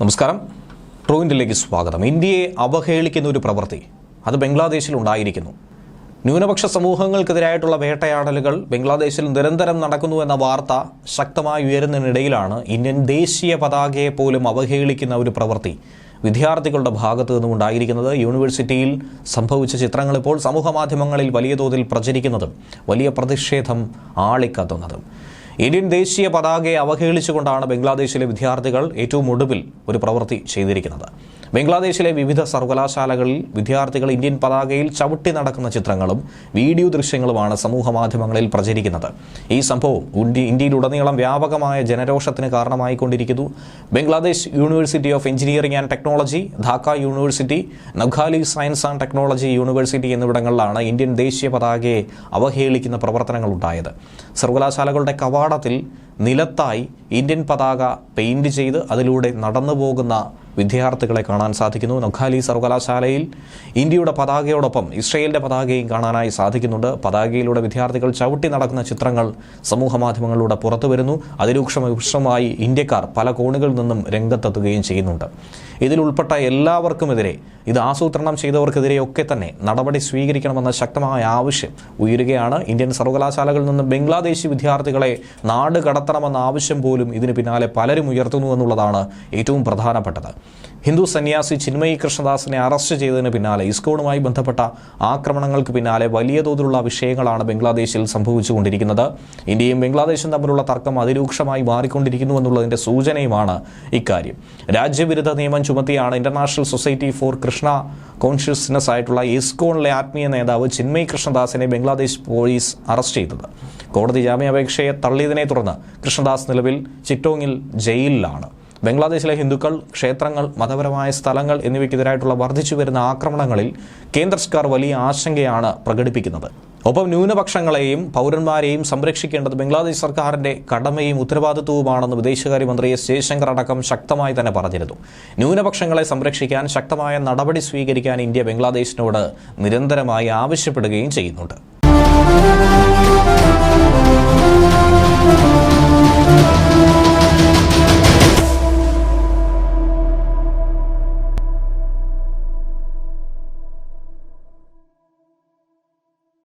നമസ്കാരം. ട്രൂ ഇന്ത്യയിലേക്ക് സ്വാഗതം. ഇന്ത്യയെ അവഹേളിക്കുന്ന ഒരു പ്രവൃത്തി. അത് ബംഗ്ലാദേശിൽ ഉണ്ടായിരിക്കുന്നു. ന്യൂനപക്ഷ സമൂഹങ്ങൾക്കെതിരായിട്ടുള്ള വേട്ടയാടലുകൾ ബംഗ്ലാദേശിൽ നിരന്തരം നടക്കുന്നു എന്ന വാർത്ത ശക്തമായി ഉയരുന്നതിനിടയിലാണ് ഇന്ത്യൻ ദേശീയ പതാകയെ പോലും അവഹേളിക്കുന്ന ഒരു പ്രവൃത്തി വിദ്യാർത്ഥികളുടെ ഭാഗത്തു നിന്നും ഉണ്ടായിരിക്കുന്നത്. യൂണിവേഴ്സിറ്റിയിൽ സംഭവിച്ച ചിത്രങ്ങൾ ഇപ്പോൾ സമൂഹ മാധ്യമങ്ങളിൽ വലിയ തോതിൽ പ്രചരിക്കുന്നതും വലിയ പ്രതിഷേധം ആളിക്കത്തുന്നതും. ഇന്ത്യൻ ദേശീയ പതാകയെ അവഹേളിച്ചുകൊണ്ടാണ് ബംഗ്ലാദേശിലെ വിദ്യാർത്ഥികൾ ഏറ്റവും ഒടുവിൽ ഒരു പ്രവൃത്തി ചെയ്തിരിക്കുന്നത്. ബംഗ്ലാദേശിലെ വിവിധ സർവകലാശാലകളിൽ വിദ്യാർത്ഥികൾ ഇന്ത്യൻ പതാകയിൽ ചവിട്ടി നടക്കുന്ന ചിത്രങ്ങളും വീഡിയോ ദൃശ്യങ്ങളുമാണ് സമൂഹ മാധ്യമങ്ങളിൽ പ്രചരിക്കുന്നത്. ഈ സംഭവം ഇന്ത്യ ഇന്ത്യയിലുടനീളം വ്യാപകമായ ജനരോഷത്തിന് കാരണമായിക്കൊണ്ടിരിക്കുന്നു. Bangladesh university of engineering and technology Dhaka university Noakhali science and technology university എന്നിവിടങ്ങളിലാണ് ഇന്ത്യൻ ദേശീയ പതാകയെ അവഹേളിക്കുന്ന പ്രവർത്തനങ്ങൾ ഉണ്ടായത്. സർവകലാശാലകളുടെ കവാടത്തിൽ നിലത്തായി ഇന്ത്യൻ പതാക പെയിന്റ് ചെയ്ത് അതിലൂടെ നടന്നു പോകുന്ന വിദ്യാർത്ഥികളെ കാണാൻ സാധിക്കുന്നു. നഖാലി സർവകലാശാലയിൽ ഇന്ത്യയുടെ പതാകയോടൊപ്പം ഇസ്രയേലിന്റെ പതാകയും കാണാനായി സാധിക്കുന്നുണ്ട്. പതാകയിലൂടെ വിദ്യാർത്ഥികൾ ചവിട്ടി നടക്കുന്ന ചിത്രങ്ങൾ സമൂഹ മാധ്യമങ്ങളിലൂടെ പുറത്തു വരുന്നു. അതിരൂക്ഷമായി ഇന്ത്യക്കാർ പല കോണുകളിൽ നിന്നും രംഗത്തെത്തുകയും ചെയ്യുന്നുണ്ട്. ഇതിലുൾപ്പെട്ട എല്ലാവർക്കുമെതിരെ ഇത് ആസൂത്രണം ചെയ്തവർക്കെതിരെയൊക്കെ തന്നെ നടപടി സ്വീകരിക്കണമെന്ന ശക്തമായ ആവശ്യം ഉയരുകയാണ്. ഇന്ത്യൻ സർവകലാശാലകളിൽ നിന്നും ബംഗ്ലാദേശി വിദ്യാർത്ഥികളെ നാട് കടത്തണമെന്ന ആവശ്യം പോലും ഇതിന് പിന്നാലെ പലരും ഉയർത്തുന്നു എന്നുള്ളതാണ് ഏറ്റവും പ്രധാനപ്പെട്ടത്. ഹിന്ദു സന്യാസി ചിന്മയി കൃഷ്ണദാസിനെ അറസ്റ്റ് ചെയ്തതിന് പിന്നാലെ ഇസ്കോണുമായി ബന്ധപ്പെട്ട ആക്രമണങ്ങൾക്ക് പിന്നാലെ വലിയ തോതിലുള്ള വിഷയങ്ങളാണ് ബംഗ്ലാദേശിൽ സംഭവിച്ചുകൊണ്ടിരിക്കുന്നത്. ഇന്ത്യയും ബംഗ്ലാദേശും തമ്മിലുള്ള തർക്കം അതിരൂക്ഷമായി മാറിക്കൊണ്ടിരിക്കുന്നു എന്നുള്ളതിന്റെ സൂചനയുമാണ് ഇക്കാര്യം. രാജ്യവിരുദ്ധ നിയമം ചുമത്തിയാണ് international society for Krishna consciousness ആയിട്ടുള്ള ഇസ്കോണിലെ ആത്മീയ നേതാവ് ചിന്മയി കൃഷ്ണദാസിനെ ബംഗ്ലാദേശ് പോലീസ് അറസ്റ്റ് ചെയ്തത്. കോടതി ജാമ്യാപേക്ഷയെ തള്ളിയതിനെ തുടർന്ന് കൃഷ്ണദാസ് നിലവിൽ ചിറ്റോങ്ങിൽ ജയിലിലാണ്. ബംഗ്ലാദേശിലെ ഹിന്ദുക്കൾ ക്ഷേത്രങ്ങൾ മതപരമായ സ്ഥലങ്ങൾ എന്നിവയ്ക്കെതിരായിട്ടുള്ള വർദ്ധിച്ചു വരുന്ന ആക്രമണങ്ങളിൽ കേന്ദ്ര സർക്കാർ വലിയ ആശങ്കയാണ് പ്രകടിപ്പിക്കുന്നത്. ഒപ്പം ന്യൂനപക്ഷങ്ങളെയും പൗരന്മാരെയും സംരക്ഷിക്കേണ്ടത് ബംഗ്ലാദേശ് സർക്കാരിന്റെ കടമയും ഉത്തരവാദിത്വവുമാണെന്ന് വിദേശകാര്യമന്ത്രി എസ് ജയശങ്കർ അടക്കം ശക്തമായി തന്നെ പറഞ്ഞിരുന്നു. ന്യൂനപക്ഷങ്ങളെ സംരക്ഷിക്കാൻ ശക്തമായ നടപടി സ്വീകരിക്കാൻ ഇന്ത്യ ബംഗ്ലാദേശിനോട് നിരന്തരമായി ആവശ്യപ്പെടുകയും ചെയ്യുന്നുണ്ട്.